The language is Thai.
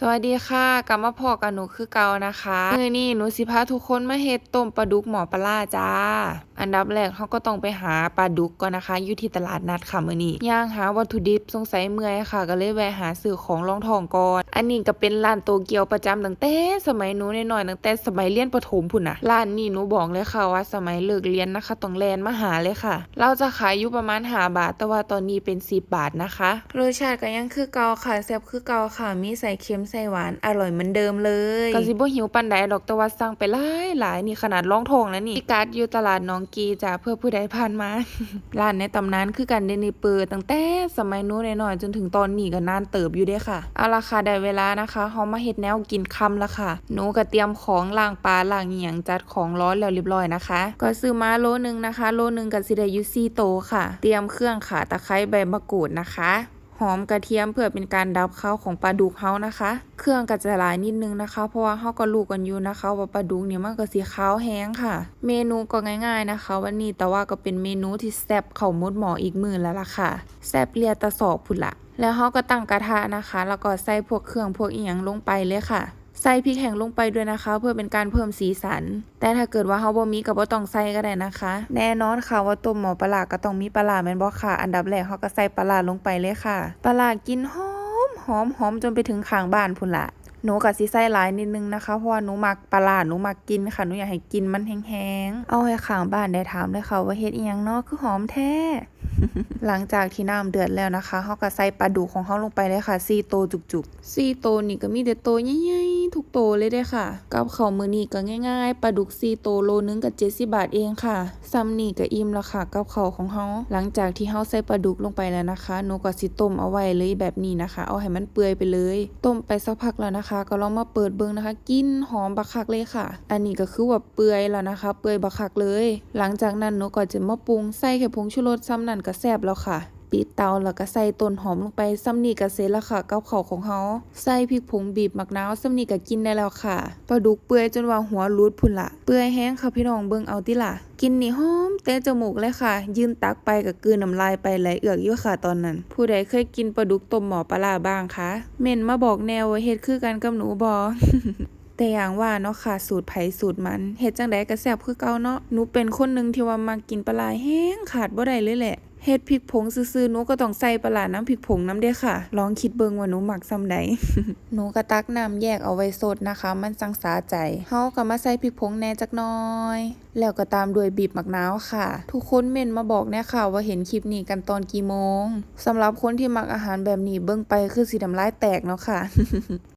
สวัสดีค่ะกลับมาพอกับหนูคือเก่านะคะมื้อนี้หนูสิพาทุกคนมาเฮ็ดต้มปลาดุกหมอปลาจ้า อันดับแรกเขาก็ต้องไปหาปลาดุกก่อนนะคะอยู่ที่ตลาดนัดค่ะมื้อนี้ย่างหาวัตถุดิบสงสัยเมื่อยค่ะ ก็เลยแวะหาซื้อของรองทองก่อนอันนี้ก็เป็นร้านโตเกียวประจำตั้งแต่สมัยหนูน้อยๆตั้งแต่สมัยเรียนประถมพุ่นน่ะร้านนี้หนูบอกเลยค่ะว่าสมัยเลิกเรียนนะคะต้องแลนมาหาเลยค่ะ เราจะขายอยู่ประมาณ5บาท แต่ว่าตอนนี้เป็น10บาทนะคะรสชาติก็ยังคือเก่าค่ะแซ่บคือเก่าค่ะมีใส่เค็มใส่หวานอร่อยเหมือนเดิมเลยก็สิบ่หิวปานใดดอกแต่ว่าสั่งไปหลายหลายนี่ขนาดร้องทองแล้วนี่พิกัดอยู่ตลาดน้องกีจ้าเพื่อผู้ใดผ่านมาร้านในตำนานคือกันเดนี่เปิดตั้งแต่สมัยนู้นน้อยจนถึงตอนนี้ก็นานเติบอยู่เด้ค่ะเอาละค่ะได้เวลานะคะเฮามาเฮ็ดแนวกินค่ำละค่ะหนูก็เตรียมของล้างปลาล้างอีหยังจัดของร้อนแล้วเรียบร้อยนะคะ ก็ซื้อมาโลนึงนะคะ โลนึงก็สิได้อยู่โตค่ะ เตรียมเครื่องขาตะไคร้ใบมะกรูดนะคะ หอมกระเทียมเพื่อเป็นการดับข้าวของปลาดุกเฮานะคะ เครื่องก็จะหลายนิดนึงนะคะ เพราะว่าเฮาก็ลูกกันอยู่นะคะ ว่าปลาดุกเนี่ยมันก็สีขาวแห้งค่ะ เมนูก็ง่ายๆนะคะ วันนี้แต่ว่าก็เป็นเมนูที่แซ่บเข่ามดหมออีกมื้อแล้วล่ะค่ะแซ่บเลียตะสอกพุ่นละแล้วเฮาก็ตั้งกระทะนะคะ แล้วก็ใส่พวกเครื่องพวกอีหยังลงไปเลยค่ะ ส่พริกแห้งลงไปด้วยนะคะ เพื่อเป็นการเพิ่มสีสัน แต่ถ้าเกิดว่าเฮาบ่มีก็บ่ต้องใส่ก็ได้นะคะ แน่นอนค่ะว่าต้มหมอปลาร้าก็ต้องมีปลาแม่นบ่ค่ะ อันดับแรกเฮาก็ใส่ปลาลงไปเลยค่ะ ปลาร้ากินหอมหอมหอมจนไปถึงข้างบ้านพุ่นละหนูก็สิใส่หลายนิดนึงนะคะ เพราะว่าหนูมักปลาร้าหนูมักกินค่ะ หนูอยากให้กินมันแห้งๆ เอาให้ข้างบ้านได้ถามเลยค่ะว่าเฮ็ดอีหยังเนาะคือหอมแท้ หลังจากที่น้ำเดือดแล้วนะคะเฮาก็ใส่ปลาดุกของเฮาลงไปเลยค่ะ4โตจุกๆ4โตนี่ก็มีแต่โตใหญ่ ทุกโตเลยเด้ค่ะ กับข้ามือนีก็ง่ายๆปลาดุก4โตโลนึงก็70บาทเองค่ะซ้ำนี่ก็อิ่มแล้วค่ะกับข้าของเฮาหลังจากที่เฮาใส่ปลาดุกลงไปแล้วนะคะหนูก็สิต้มเอาไว้เลยแบบนี้นะคะ เอาให้มันเปื่อยไปเลย ต้มไปสักพักแล้วนะคะ ก็ลองมาเปิดเบิ่งนะคะ กินหอมบักคักเลยค่ะ อันนี้ก็คือว่าเปื่อยแล้วนะคะ เปื่อยบักคักเลย หลังจากนั้นหนูก็จะมาปรุงใส่แค่ผงชูรสซ้ำนั่นก็แซ่บแล้วค่ะ ปิดเตาแล้วก็ใส่ต้นหอมลงไปซ้ำนี่ก็เสร็จแล้วค่ะกับข้าวของเฮาใส่พริกผงบีบมะนาวซ้ำนี่ก็กินได้แล้วค่ะปลาดุกเปื่อยจนว่าหัวรูดพุ่นละเปื่อยแห้งค่ะพี่น้องเบิ่งเอาติล่ะ กินนี่หอมเตะจมูกเลยค่ะ ยืนตักไปก็กลืนน้ำลายไปไหลเอือกอยู่ค่ะตอนนั้น ผู้ใดเคยกินปลาดุกต้มหมอปลาร้าบ้างคะเม่นมาบอกแนวว่าเฮ็ดคือกันกับหนูบ่แต่อย่างว่าเนาะค่ะสูตรไผ่สูตรมันเฮ็ดจังไดก็แซ่บคือเก่าเนาะหนูเป็นคนหนึงที่ว่ามักกินปลาร้าแห้งขาดบ่ได้เลยแหละ เฮ็ดพริกผงซื่อๆหนูก็ต้องใส่ปลาร้าน้ำพริกผงน้ำเด้ค่ะ ลองคิดเบิ่งว่าหนูหมักซำใดหนูก็ตักน้ำแยกเอาไว้สดนะคะ มันจังสาใจเฮาก็มาใส่พริกผงแน่จักน่อย แล้วก็ตามด้วยบีบมะนาวค่ะ ทุกคนเม่นมาบอกแน่ค่ะ ว่าเห็นคลิปนี้กันตอนกี่โมงสำหรับคนที่มักอาหารแบบนี้เบิ่งไปคือสิน้ำลายแตกเนาะค่ะ